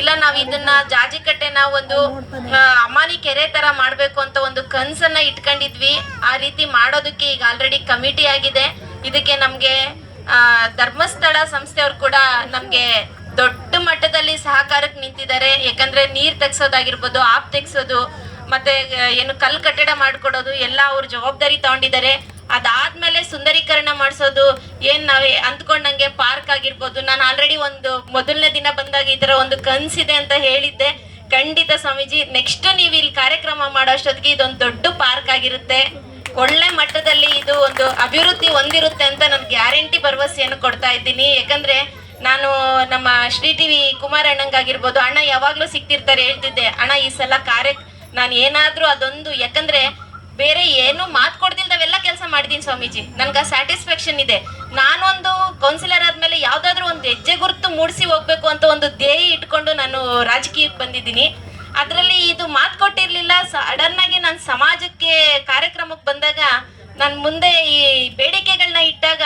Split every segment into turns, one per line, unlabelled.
ಇಲ್ಲ, ನಾವ್ ಇದನ್ನ ಜಾಜಿಕಟ್ಟೆನ ಒಂದು ಅಮಾನಿ ಕೆರೆ ತರ ಮಾಡ್ಬೇಕು ಅಂತ ಒಂದು ಕನ್ಸನ್ನ ಇಟ್ಕೊಂಡಿದ್ವಿ. ಆ ರೀತಿ ಮಾಡೋದಕ್ಕೆ ಈಗ ಆಲ್ರೆಡಿ ಕಮಿಟಿ ಆಗಿದೆ. ಇದಕ್ಕೆ ನಮ್ಗೆ ಧರ್ಮಸ್ಥಳ ಸಂಸ್ಥೆಯವ್ರು ಕೂಡ ನಮ್ಗೆ ದೊಡ್ಡ ಮಟ್ಟದಲ್ಲಿ ಸಹಕಾರಕ್ಕೆ ನಿಂತಿದ್ದಾರೆ. ಯಾಕಂದ್ರೆ ನೀರ್ ತೆಗ್ಸೋದಾಗಿರ್ಬೋದು, ಆಪ್ ತೆಗ್ಸೋದು, ಮತ್ತೆ ಏನು ಕಲ್ ಕಟ್ಟಡ ಮಾಡ್ಕೊಡೋದು, ಎಲ್ಲ ಅವ್ರ ಜವಾಬ್ದಾರಿ ತಗೊಂಡಿದ್ದಾರೆ. ಅದಾದ್ಮೇಲೆ ಸುಂದರೀಕರಣ ಮಾಡಿಸೋದು ಏನ್ ನಾವೇ ಅಂದ್ಕೊಂಡಂಗೆ ಪಾರ್ಕ್ ಆಗಿರ್ಬೋದು. ನಾನು ಆಲ್ರೆಡಿ ಒಂದು ಮೊದಲನೇ ದಿನ ಬಂದಾಗ ಈ ತರ ಒಂದು ಕನ್ಸಿದೆ ಅಂತ ಹೇಳಿದ್ದೆ. ಖಂಡಿತ ಸ್ವಾಮೀಜಿ ನೆಕ್ಸ್ಟ್ ನೀವು ಇಲ್ಲಿ ಕಾರ್ಯಕ್ರಮ ಮಾಡೋ ಅಷ್ಟೊತ್ತಿಗೆ ಇದೊಂದು ದೊಡ್ಡ ಪಾರ್ಕ್ ಆಗಿರುತ್ತೆ. ಒಳ್ಳೆ ಮಟ್ಟದಲ್ಲಿ ಇದು ಒಂದು ಅಭಿವೃದ್ಧಿ ಹೊಂದಿರುತ್ತೆ ಅಂತ ನಾನು ಗ್ಯಾರಂಟಿ ಭರವಸೆಯನ್ನು ಕೊಡ್ತಾ ಇದ್ದೀನಿ. ಯಾಕಂದ್ರೆ ನಾನು ನಮ್ಮ ಶ್ರೀ ಟಿವಿ ಕುಮಾರ್ ಅಣ್ಣಂಗಾಗಿರ್ಬೋದು ಅಣ್ಣ ಯಾವಾಗ್ಲೂ ಸಿಗ್ತಿರ್ತಾರೆ ಹೇಳ್ತಿದ್ದೆ, ಅಣ್ಣ, ಈ ಸಲ ಕಾರ್ಯ ನಾನು ಏನಾದ್ರೂ ಅದೊಂದು, ಯಾಕಂದ್ರೆ ಬೇರೆ ಏನು ಮಾತು ಕೊಡ್ದಿಲ್ದವೆಲ್ಲ ಕೆಲಸ ಮಾಡಿದೀನಿ ಸ್ವಾಮೀಜಿ. ನನ್ಗೆ ಸ್ಯಾಟಿಸ್ಫ್ಯಾಕ್ಷನ್ ಇದೆ. ನಾನೊಂದು ಕೌನ್ಸಿಲರ್ ಆದ್ಮೇಲೆ ಯಾವ್ದಾದ್ರು ಒಂದು ಹೆಜ್ಜೆ ಗುರುತು ಮೂಡಿಸಿ ಹೋಗ್ಬೇಕು ಅಂತ ಒಂದು ಧ್ಯೇಯ ಇಟ್ಕೊಂಡು ನಾನು ರಾಜಕೀಯಕ್ಕೆ ಬಂದಿದ್ದೀನಿ. ಅದರಲ್ಲಿ ಇದು ಮಾತು ಕೊಟ್ಟಿರ್ಲಿಲ್ಲ. ಸಡನ್ ಆಗಿ ನಾನು ಸಮಾಜಕ್ಕೆ, ಕಾರ್ಯಕ್ರಮಕ್ಕೆ ಬಂದಾಗ ನಾನು ಮುಂದೆ ಈ ಬೇಡಿಕೆಗಳನ್ನ ಇಟ್ಟಾಗ,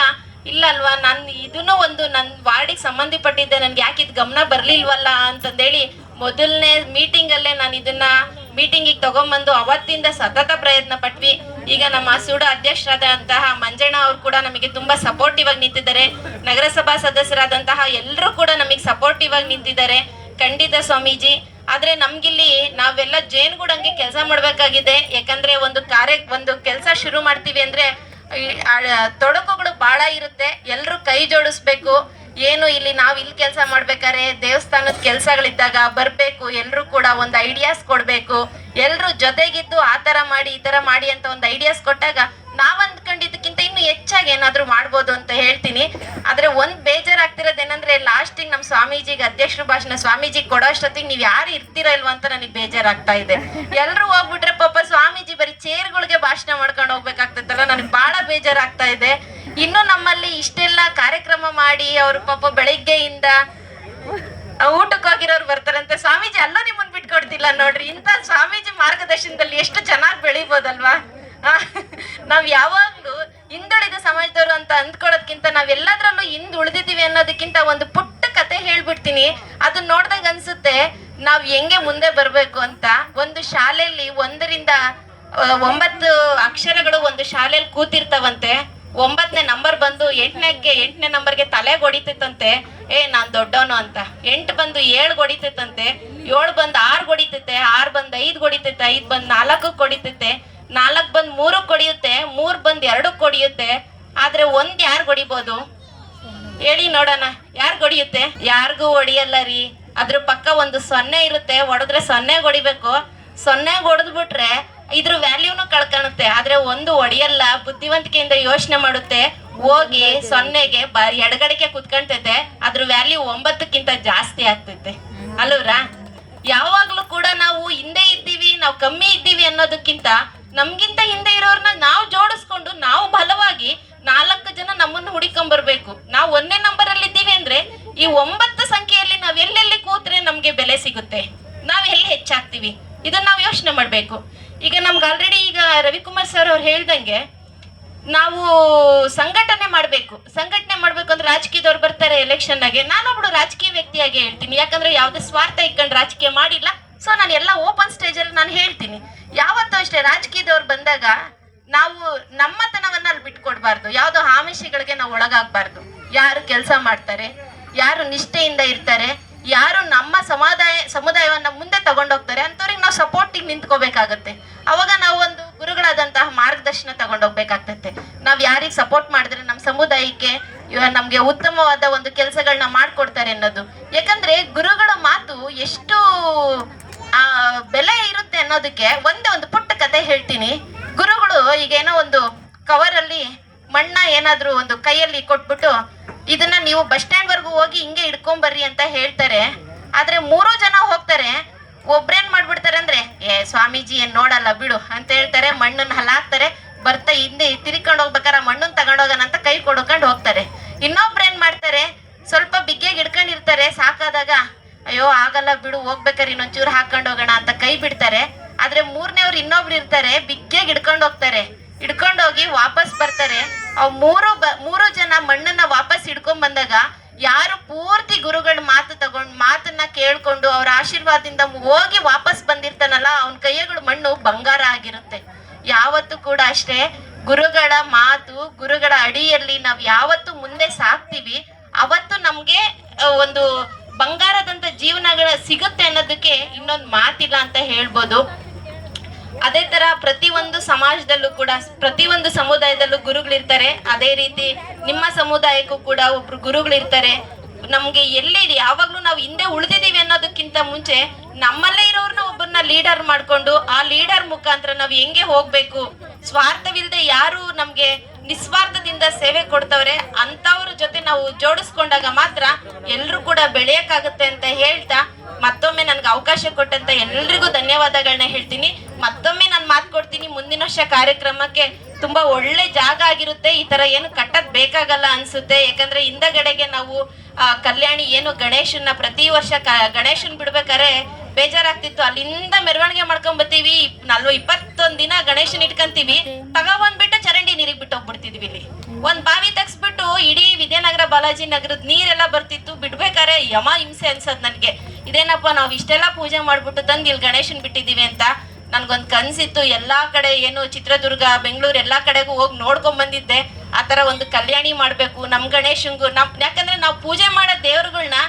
ಇಲ್ಲ ಅಲ್ವಾ, ನಾನು ಇದನ್ನು ಒಂದು ನನ್ನ ವಾರ್ಡಿಗೆ ಸಂಬಂಧಪಟ್ಟಿದ್ದೆ. ನನ್ಗೆ ಯಾಕೆ ಇದು ಗಮನ ಬರ್ಲಿಲ್ವಲ್ಲ ಅಂತಂದೇಳಿ ಮೊದಲನೇ ಮೀಟಿಂಗ್ ಅಲ್ಲೇ ನಾನು ಇದನ್ನ ಮೀಟಿಂಗಿಗೆ ತಗೊಂಬಂದು ಅವತ್ತಿಂದ ಸತತ ಪ್ರಯತ್ನ ಪಟ್ವಿ. ಈಗ ನಮ್ಮ ಸೂಡ ಅಧ್ಯಕ್ಷರಾದಂತಹ ಮಂಜಣ್ಣ ಅವ್ರು ಕೂಡ ನಮಗೆ ತುಂಬಾ ಸಪೋರ್ಟಿವ್ ಆಗಿ ನಿಂತಿದ್ದಾರೆ. ನಗರಸಭಾ ಸದಸ್ಯರಾದಂತಹ ಎಲ್ಲರೂ ಕೂಡ ನಮಗೆ ಸಪೋರ್ಟಿವ್ ಆಗಿ ನಿಂತಿದ್ದಾರೆ. ಖಂಡಿತ ಸ್ವಾಮೀಜಿ. ಆದ್ರೆ ನಮ್ಗಿಲ್ಲಿ ನಾವೆಲ್ಲ ಜೇನುಗೂಡಂಗೆ ಕೆಲಸ ಮಾಡ್ಬೇಕಾಗಿದೆ. ಯಾಕಂದ್ರೆ ಒಂದು ಕಾರ್ಯ, ಒಂದು ಕೆಲಸ ಶುರು ಮಾಡ್ತೀವಿ ಅಂದ್ರೆ ತೊಡಕುಗಳು ಬಹಳ ಇರುತ್ತೆ. ಎಲ್ಲರೂ ಕೈ ಜೋಡಿಸ್ಬೇಕು. ಏನು ಇಲ್ಲಿ ನಾವ್ ಇಲ್ಲಿ ಕೆಲಸ ಮಾಡ್ಬೇಕಾದ್ರೆ ದೇವಸ್ಥಾನದ ಕೆಲ್ಸಗಳಿದ್ದಾಗ ಬರ್ಬೇಕು ಎಲ್ಲರೂ ಕೂಡ ಒಂದು ಐಡಿಯಾಸ್ ಕೊಡ್ಬೇಕು. ಎಲ್ರು ಜೊತೆಗಿದ್ದು ಆ ತರ ಮಾಡಿ, ಈ ತರ ಮಾಡಿ ಅಂತ ಒಂದು ಐಡಿಯಾಸ್ ಕೊಟ್ಟಾಗ ನಾವ್ ಅಂದ್ಕೊಂಡಿದ್ದಕ್ಕಿಂತ ಇನ್ನು ಹೆಚ್ಚಾಗಿ ಏನಾದ್ರೂ ಮಾಡ್ಬೋದು ಅಂತ ಹೇಳ್ತೀನಿ. ಆದ್ರೆ ಒಂದ್ ಬೇಜಾರಾಗ್ತಿರೋದೇನಂದ್ರೆ ಲಾಸ್ಟಿಗೆ ನಮ್ ಸ್ವಾಮೀಜಿಗೆ, ಅಧ್ಯಕ್ಷರ ಭಾಷಣ ಸ್ವಾಮೀಜಿ ಕೊಡೋ ಅಷ್ಟೊತ್ತಿಗೆ ನೀವ್ ಯಾರು ಇರ್ತೀರಾ ಇಲ್ವಾ ಅಂತ ನನಗೆ ಬೇಜಾರಾಗ್ತಾ ಇದೆ. ಎಲ್ರು ಹೋಗ್ಬಿಟ್ರೆ ಪಾಪ ಸ್ವಾಮೀಜಿ ಬರೀ ಚೇರ್ಗಳಿಗೆ ಭಾಷಣ ಮಾಡ್ಕೊಂಡು ಹೋಗ್ಬೇಕಾಗ್ತೈತಲ್ಲ, ನನಗೆ ಬಹಳ ಬೇಜಾರಾಗ್ತಾ ಇದೆ ಇನ್ನು ನಮ್ಮಲ್ಲಿ ಇಷ್ಟೆಲ್ಲ ಕಾರ್ಯಕ್ರಮ ಮಾಡಿ ಅವ್ರು ಪಾಪ ಬೆಳಿಗ್ಗೆಯಿಂದ ಊಟಕ್ಕೆ ಹೋಗಿರೋರು ಬರ್ತಾರಂತೆ. ಸ್ವಾಮೀಜಿ ಅಲ್ಲೂ ನಿಮ್ಮನ್ ಬಿಟ್ಕೊಡ್ತಿಲ್ಲ ನೋಡ್ರಿ. ಇಂಥ ಸ್ವಾಮೀಜಿ ಮಾರ್ಗದರ್ಶನದಲ್ಲಿ ಎಷ್ಟು ಚೆನ್ನಾಗಿ ಬೆಳಿಬೋದಲ್ವಾ? ನಾವ್ ಯಾವಾಗ್ಲೂ ಹಿಂದುಳಿದ ಸಮಾಜದವರು ಅಂತ ಅಂದ್ಕೊಳ್ಳೋದ್ಕಿಂತ ನಾವ್ ಎಲ್ಲದ್ರಲ್ಲೂ ಹಿಂದ್ ಉಳಿದಿದೀವಿ ಅನ್ನೋದಕ್ಕಿಂತ ಒಂದು ಪುಟ್ಟ ಕತೆ ಹೇಳ್ಬಿಡ್ತೀನಿ. ಅದನ್ನ ನೋಡ್ದಾಗ ಅನ್ಸುತ್ತೆ, ನಾವ್ ಹೆಂಗೆ ಮುಂದೆ ಬರ್ಬೇಕು ಅಂತ. ಒಂದು ಶಾಲೆಯಲ್ಲಿ ಒಂದರಿಂದ ಒಂಬತ್ತು ಅಕ್ಷರಗಳು ಒಂದು ಶಾಲೆಯಲ್ಲಿ ಕೂತಿರ್ತಾವಂತೆ. ಒಂಬತ್ತನೇ ನಂಬರ್ ಬಂದು ಎಂಟನೇಗೆ, ಎಂಟನೇ ನಂಬರ್ಗೆ ತಲೆಗೆ ಹೊಡಿತೈತಂತೆ ಏ, ನಾನ್ ದೊಡ್ಡವನು ಅಂತ. ಎಂಟು ಬಂದು ಏಳು ಹೊಡಿತೈತಂತೆ ಏಳು ಬಂದು ಆರು ಹೊಡಿತೈತೆ ಆರು ಬಂದು ಐದು ಹೊಡಿತೈತೆ ಐದು ಬಂದು ನಾಲ್ಕು ಹೊಡಿತೈತೆ ನಾಲ್ಕು ಬಂದು ಮೂರು ಹೊಡಿಯುತ್ತೆ ಮೂರು ಬಂದು ಎರಡು ಕೊಡಿಯುತ್ತೆ. ಆದ್ರೆ ಒಂದ್ ಯಾರು ಹೊಡಿಬೋದು ಹೇಳಿ ನೋಡೋಣ. ಯಾರು ಹೊಡಿಯುತ್ತೆ ಯಾರಿಗೂ ಹೊಡಿಯಲ್ಲ ರೀ. ಅದ್ರ ಪಕ್ಕ ಒಂದು ಸೊನ್ನೆ ಇರುತ್ತೆ. ಹೊಡೆದ್ರೆ ಸೊನ್ನೆ ಹೊಡಿಬೇಕು ಸೊನ್ನೆ ಹೊಡೆದ್ಬಿಟ್ರೆ ಇದ್ರ ವ್ಯಾಲ್ಯೂನು ಕಳ್ಕೊಳುತ್ತೆ ಆದ್ರೆ ಒಂದು ಒಡೆಯಲ್ಲ ಬುದ್ಧಿವಂತಿಕೆಯಿಂದ ಯೋಚನೆ ಮಾಡುತ್ತೆ. ಹೋಗಿ ಸೊನ್ನೆಗೆ ಎಡಗಡೆಗೆ ಕುತ್ಕೊಂತೈತೆ. ಅದ್ರ ವ್ಯಾಲ್ಯೂ ಒಂಬತ್ತಕ್ಕಿಂತ ಜಾಸ್ತಿ ಆಗ್ತೈತೆ. ಅಲ್ವರಾ ಯಾವಾಗ್ಲೂ ಕೂಡ ನಾವು ಹಿಂದೆ ಇದ್ದೀವಿ, ನಾವು ಕಮ್ಮಿ ಇದ್ದೀವಿ ಅನ್ನೋದಕ್ಕಿಂತ ನಮ್ಗಿಂತ ಹಿಂದೆ ಇರೋರ್ನ ನಾವು ಜೋಡಿಸ್ಕೊಂಡು ನಾವು ಬಲವಾಗಿ ನಾಲ್ಕು ಜನ ನಮ್ಮನ್ನು ಹುಡಿಕೊಂಡ್ ಬರ್ಬೇಕು ನಾವು ಒಂದೇ ನಂಬರ್ ಅಲ್ಲಿ ಇದ್ದೀವಿ ಅಂದ್ರೆ ಈ ಒಂಬತ್ತು ಸಂಖ್ಯೆಯಲ್ಲಿ ನಾವ್ ಎಲ್ಲೆಲ್ಲಿ ಕೂತ್ರೆ ನಮ್ಗೆ ಬೆಲೆ ಸಿಗುತ್ತೆ? ನಾವ್ ಎಲ್ಲಿ ಹೆಚ್ಚಾಗ್ತೀವಿ? ಇದನ್ನ ನಾವು ಯೋಚನೆ ಮಾಡ್ಬೇಕು. ಈಗ ನಮ್ಗೆ ಆಲ್ರೆಡಿ ಈಗ ರವಿಕುಮಾರ್ ಸರ್ ಅವ್ರು ಹೇಳ್ದಂಗೆ ನಾವು ಸಂಘಟನೆ ಮಾಡಬೇಕು. ಸಂಘಟನೆ ಮಾಡ್ಬೇಕು ಅಂದ್ರೆ ರಾಜಕೀಯದವ್ರು ಬರ್ತಾರೆ ಎಲೆಕ್ಷನ್ ಆಗಿ ನಾನೊಬ್ಳು ರಾಜಕೀಯ ವ್ಯಕ್ತಿಯಾಗಿ ಹೇಳ್ತೀನಿ. ಯಾಕಂದ್ರೆ ಯಾವುದೇ ಸ್ವಾರ್ಥ ಇಟ್ಕೊಂಡು ರಾಜಕೀಯ ಮಾಡಿಲ್ಲ. ಸೊ ನಾನು ಎಲ್ಲ ಓಪನ್ ಸ್ಟೇಜ್ ಅಲ್ಲಿ ನಾನು ಹೇಳ್ತೀನಿ. ಯಾವತ್ತೂ ಅಷ್ಟೇ ರಾಜಕೀಯದವ್ರು ಬಂದಾಗ ನಾವು ನಮ್ಮತನವನ್ನ ಅಲ್ಲಿ ಬಿಟ್ಕೊಡ್ಬಾರ್ದು. ಯಾವುದೋ ಆಮಿಷಗಳಿಗೆ ನಾವು ಒಳಗಾಗಬಾರ್ದು. ಯಾರು ಕೆಲಸ ಮಾಡ್ತಾರೆ, ಯಾರು ನಿಷ್ಠೆಯಿಂದ ಇರ್ತಾರೆ ಯಾರು ನಮ್ಮ ಸಮುದಾಯ ಸಮುದಾಯವನ್ನ ಮುಂದೆ ತಗೊಂಡೋಗ್ತಾರೆ, ಅಂಥವ್ರಿಗೆ ನಾವು ಸಪೋರ್ಟಿಗೆ ನಿಂತ್ಕೋಬೇಕಾಗತ್ತೆ. ಅವಾಗ ನಾವು ಒಂದು ಗುರುಗಳಾದಂತಹ ಮಾರ್ಗದರ್ಶನ ತಗೊಂಡೋಗ್ಬೇಕಾಗ್ತೈತೆ. ನಾವ್ ಯಾರಿಗೆ ಸಪೋರ್ಟ್ ಮಾಡಿದ್ರೆ ನಮ್ಮ ಸಮುದಾಯಕ್ಕೆ ನಮ್ಗೆ ಉತ್ತಮವಾದ ಒಂದು ಕೆಲಸಗಳನ್ನ ಮಾಡ್ಕೊಡ್ತಾರೆ ಅನ್ನೋದು. ಯಾಕಂದ್ರೆ ಗುರುಗಳ ಮಾತು ಎಷ್ಟು, ಆ, ಬೆಲೆ ಇರುತ್ತೆ ಅನ್ನೋದಕ್ಕೆ ಒಂದೇ ಒಂದು ಪುಟ್ಟ ಕತೆ ಹೇಳ್ತೀನಿ. ಗುರುಗಳು ಈಗೇನೋ ಒಂದು ಕವರ್ ಅಲ್ಲಿ ಮಣ್ಣ ಏನಾದರೂ ಒಂದು ಕೈಯಲ್ಲಿ ಕೊಟ್ಬಿಟ್ಟು ಇದನ್ನ ನೀವು ಬಸ್ ಸ್ಟ್ಯಾಂಡ್ ವರ್ಗು ಹೋಗಿ ಹಿಂಗೆ ಬರ್ರಿ ಅಂತ ಹೇಳ್ತಾರೆ. ಆದ್ರೆ ಮೂರು ಜನ ಹೋಗ್ತಾರೆ. ಒಬ್ರೇನ್ ಮಾಡ್ಬಿಡ್ತಾರೆ ಅಂದ್ರೆ, ಏ ಸ್ವಾಮೀಜಿ ಏನ್ ನೋಡಲ್ಲ ಬಿಡು ಅಂತ ಹೇಳ್ತಾರೆ. ಮಣ್ಣನ್ನ ಹಲಾಕ್ತಾರೆ. ಬರ್ತಾ ಹಿಂದೆ ತಿರ್ಕೊಂಡು ಹೋಗ್ಬೇಕಾರ ಮಣ್ಣನ್ ತಗೊಂಡೋಗೋಣ ಅಂತ ಕೈ ಕೊಡ್ಕೊಂಡು ಹೋಗ್ತಾರೆ. ಇನ್ನೊಬ್ರೇನ್ ಮಾಡ್ತಾರೆ, ಸ್ವಲ್ಪ ಬಿಗ್ಗೆಗೆ ಹಿಡ್ಕೊಂಡಿರ್ತಾರೆ. ಸಾಕಾದಾಗ, ಅಯ್ಯೋ ಆಗಲ್ಲ ಬಿಡು ಹೋಗ್ಬೇಕಾರೆ ಇನ್ನೊಂಚೂರು ಹಾಕೊಂಡು ಹೋಗೋಣ ಅಂತ ಕೈ ಬಿಡ್ತಾರೆ. ಆದ್ರೆ ಮೂರನೇವ್ರು ಇನ್ನೊಬ್ರು ಇರ್ತಾರೆ, ಬಿಗ್ಗೆಗೆ ಇಡ್ಕೊಂಡು ಹೋಗ್ತಾರೆ. ಇಡ್ಕೊಂಡೋಗಿ ವಾಪಸ್ ಬರ್ತಾರೆ. ಅವ್ ಮೂರು ಬ, ಮೂರು ಜನ ಮಣ್ಣನ್ನ ವಾಪಸ್ ಹಿಡ್ಕೊಂಡ್ ಬಂದಾಗ ಯಾರು ಪೂರ್ತಿ ಗುರುಗಳ ಮಾತು ತಗೊಂಡ್ ಮಾತನ್ನ ಕೇಳ್ಕೊಂಡು ಅವ್ರ ಆಶೀರ್ವಾದದಿಂದ ಹೋಗಿ ವಾಪಸ್ ಬಂದಿರ್ತಾನಲ್ಲ, ಅವನ ಕೈಯಗಳು ಮಣ್ಣು ಬಂಗಾರ ಆಗಿರುತ್ತೆ. ಯಾವತ್ತು ಕೂಡ ಅಷ್ಟೇ, ಗುರುಗಳ ಮಾತು, ಗುರುಗಳ ಅಡಿಯಲ್ಲಿ ನಾವ್ ಯಾವತ್ತು ಮುಂದೆ ಸಾಕ್ತಿವಿ. ಅವತ್ತು ನಮ್ಗೆ ಒಂದು ಬಂಗಾರದಂತ ಜೀವನಗಳ ಸಿಗುತ್ತೆ ಅನ್ನೋದಕ್ಕೆ ಇನ್ನೊಂದು ಮಾತಿಲ್ಲ ಅಂತ ಹೇಳ್ಬೋದು. ಅದೇ ತರ ಪ್ರತಿ ಒಂದು ಸಮಾಜದಲ್ಲೂ ಕೂಡ, ಪ್ರತಿ ಒಂದು ಸಮುದಾಯದಲ್ಲೂ ಗುರುಗಳಿರ್ತಾರೆ. ಅದೇ ರೀತಿ ನಿಮ್ಮ ಸಮುದಾಯಕ್ಕೂ ಕೂಡ ಒಬ್ರು ಗುರುಗಳಿರ್ತಾರೆ. ನಮ್ಗೆ ಎಲ್ಲಿ ಯಾವಾಗ್ಲೂ ನಾವು ಹಿಂದೆ ಉಳಿದಿದ್ದೀವಿ ಅನ್ನೋದಕ್ಕಿಂತ ಮುಂಚೆ ನಮ್ಮಲ್ಲೇ ಇರೋರ್ನ ಒಬ್ಬರನ್ನ ಲೀಡರ್ ಮಾಡ್ಕೊಂಡು, ಆ ಲೀಡರ್ ಮುಖಾಂತರ ನಾವ್ ಹೆಂಗೆ ಹೋಗ್ಬೇಕು? ಸ್ವಾರ್ಥವಿಲ್ಲದೆ ಯಾರು ನಮ್ಗೆ ನಿಸ್ವಾರ್ಥದಿಂದ ಸೇವೆ ಕೊಡ್ತವ್ರೆ ಅಂತವ್ರ ಜೊತೆ ನಾವು ಜೋಡಿಸ್ಕೊಂಡಾಗ ಮಾತ್ರ ಎಲ್ರು ಕೂಡ ಬೆಳೆಯಕ್ಕಾಗತ್ತೆ ಅಂತ ಹೇಳ್ತಾ ಮತ್ತೊಮ್ಮೆ ನನ್ಗೆ ಅವಕಾಶ ಕೊಟ್ಟಂತ ಎಲ್ರಿಗೂ ಧನ್ಯವಾದಗಳನ್ನ ಹೇಳ್ತೀನಿ. ಮತ್ತೊಮ್ಮೆ ನಾನು ಮಾತು ಕೊಡ್ತೀನಿ ಮುಂದಿನ ವರ್ಷ ಕಾರ್ಯಕ್ರಮಕ್ಕೆ ತುಂಬಾ ಒಳ್ಳೆ ಜಾಗ ಆಗಿರುತ್ತೆ. ಈ ತರ ಏನು ಕಟ್ಟದ್ ಬೇಕಾಗಲ್ಲ ಅನ್ಸುತ್ತೆ. ಯಾಕಂದ್ರೆ ಹಿಂದಗಡೆಗೆ ನಾವು ಆ, ಕಲ್ಯಾಣಿ ಏನು ಗಣೇಶನ್ನ ಪ್ರತಿ ವರ್ಷ ಗಣೇಶನ್ ಬಿಡ್ಬೇಕಾರೆ ಬೇಜಾರಾಗ್ತಿತ್ತು. ಅಲ್ಲಿಂದ ಮೆರವಣಿಗೆ ಮಾಡ್ಕೊಂಡ್ ಬರ್ತೀವಿ. ನಲ್ವ ಇಪ್ಪತ್ತೊಂದ್ ದಿನ ಗಣೇಶನ್ ಇಟ್ಕೊಂತೀವಿ. ತಗೊಂಡ್ಬಿಟ್ಟು ನೀರಿಗೆ ಬಿಟ್ಟು ಹೋಗ್ಬಿಡ್ತಿದ್ವಿ ಇಲ್ಲಿ. ಒಂದ್ ಬಾವಿ ತಗ್ಸ್ಬಿಟ್ಟು ಇಡೀ ವಿದ್ಯಾನಗರ ಬಾಲಾಜಿ ನಗರದ ನೀರೆಲ್ಲ ಬರ್ತಿತ್ತು. ಬಿಡ್ಬೇಕಾರೆ ಯಮ ಹಿಂಸೆ ಅನ್ಸದ್ ನನ್ಗೆ. ಇದೇನಪ್ಪ ನಾವ್ ಇಷ್ಟೆಲ್ಲ ಪೂಜೆ ಮಾಡ್ಬಿಟ್ಟು ತಂದ್ ಇಲ್ಲಿ ಗಣೇಶನ್ ಬಿಟ್ಟಿದೀವಿ ಅಂತ ನನ್ಗೊಂದ್ ಕನ್ಸಿತ್ತು. ಎಲ್ಲಾ ಕಡೆ ಏನು ಚಿತ್ರದುರ್ಗ, ಬೆಂಗಳೂರು ಎಲ್ಲಾ ಕಡೆಗೂ ಹೋಗಿ ನೋಡ್ಕೊಂಡ್ ಬಂದಿದ್ದೆ. ಆತರ ಒಂದು ಕಲ್ಯಾಣಿ ಮಾಡ್ಬೇಕು. ನಮ್ ಗಣೇಶಂಗು ನಮ್ ಯಾಕಂದ್ರೆ ನಾವು ಪೂಜೆ ಮಾಡೋ ದೇವ್ರುಗಳ್ನ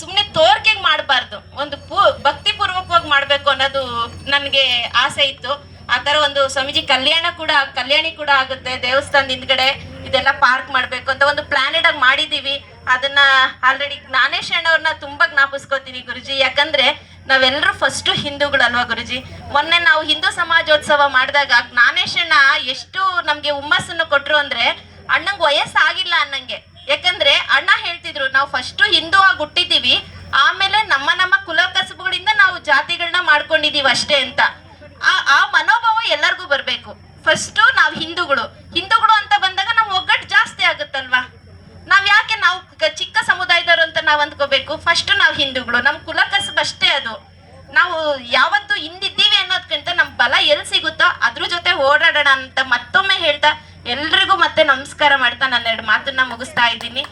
ಸುಮ್ನೆ ತೋರ್ಕೆಗ್ ಮಾಡಬಾರ್ದು. ಒಂದು ಪೂ ಭಕ್ತಿ ಪೂರ್ವಕವಾಗಿ ಮಾಡ್ಬೇಕು ಅನ್ನೋದು ನನ್ಗೆ ಆಸೆ ಇತ್ತು. ಆ ಒಂದು ಸ್ವಾಮೀಜಿ ಕಲ್ಯಾಣ ಕೂಡ, ಕಲ್ಯಾಣಿ ಕೂಡ ಆಗುತ್ತೆ ದೇವಸ್ಥಾನ ಹಿಂದ್ಗಡೆ ಇದೆಲ್ಲ ಪಾರ್ಕ್ ಮಾಡ್ಬೇಕು ಅಂತ ಒಂದು ಪ್ಲಾನೆಡ್ ಆಗಿ ಮಾಡಿದೀವಿ. ಅದನ್ನ ಆಲ್ರೆಡಿ ಜ್ಞಾನೇಶ್ ಅಣ್ಣವ್ರನ್ನ ತುಂಬಾ ಜ್ಞಾಪಿಸ್ಕೋತೀನಿ ಗುರುಜಿ. ಯಾಕಂದ್ರೆ ನಾವೆಲ್ಲರೂ ಫಸ್ಟ್ ಹಿಂದೂಗಳಲ್ವಾ ಗುರುಜಿ? ಮೊನ್ನೆ ನಾವು ಹಿಂದೂ ಸಮಾಜೋತ್ಸವ ಮಾಡಿದಾಗ ಜ್ಞಾನೇಶಣ್ಣ ಎಷ್ಟು ನಮ್ಗೆ ಹುಮ್ಮಸ್ಸನ್ನು ಕೊಟ್ರು ಅಂದ್ರೆ ಅಣ್ಣಂಗ್ ವಯಸ್ಸಾಗಿಲ್ಲ ಅನ್ನಂಗೆ. ಯಾಕಂದ್ರೆ ಅಣ್ಣ ಹೇಳ್ತಿದ್ರು, ನಾವು ಫಸ್ಟ್ ಹಿಂದೂ ಆಗಿ ಹುಟ್ಟಿದೀವಿ. ಆಮೇಲೆ ನಮ್ಮ ನಮ್ಮ ಕುಲ ಕಸಬುಗಳಿಂದ ನಾವು ಜಾತಿಗಳನ್ನ ಮಾಡ್ಕೊಂಡಿದೀವಿ ಅಷ್ಟೇ ಅಂತ. ಆ ಆ ಮನೋಭಾವ ಎಲ್ಲರಿಗೂ ಬರ್ಬೇಕು. ಫಸ್ಟ್ ನಾವು ಹಿಂದೂಗಳು. ಹಿಂದೂಗಳು ಅಂತ ಬಂದಾಗ ನಾವು ಒಗ್ಗಟ್ಟು ಜಾಸ್ತಿ ಆಗುತ್ತಲ್ವಾ? ನಾವ್ ಯಾಕೆ ನಾವು ಚಿಕ್ಕ ಸಮುದಾಯದವರು ಅಂತ ನಾವ್ ಅಂದ್ಕೋಬೇಕು? ಫಸ್ಟ್ ನಾವು ಹಿಂದೂಗಳು. ನಮ್ ಕುಲ ಅಷ್ಟೇ ಅದು. ನಾವು ಯಾವತ್ತು ಹಿಂದಿದ್ದೀವಿ ಅನ್ನೋದ್ಕಿಂತ ನಮ್ ಬಲ ಎಲ್ಲಿ ಸಿಗುತ್ತೋ ಅದ್ರ ಜೊತೆ ಓಡಾಡೋಣ ಅಂತ ಮತ್ತೊಮ್ಮೆ ಹೇಳ್ತಾ ಎಲ್ರಿಗೂ ಮತ್ತೆ ನಮಸ್ಕಾರ ಮಾಡ್ತಾ ನಾನು ಎರಡು ಮಾತನ್ನ ಮುಗಿಸ್ತಾ ಇದ್ದೀನಿ.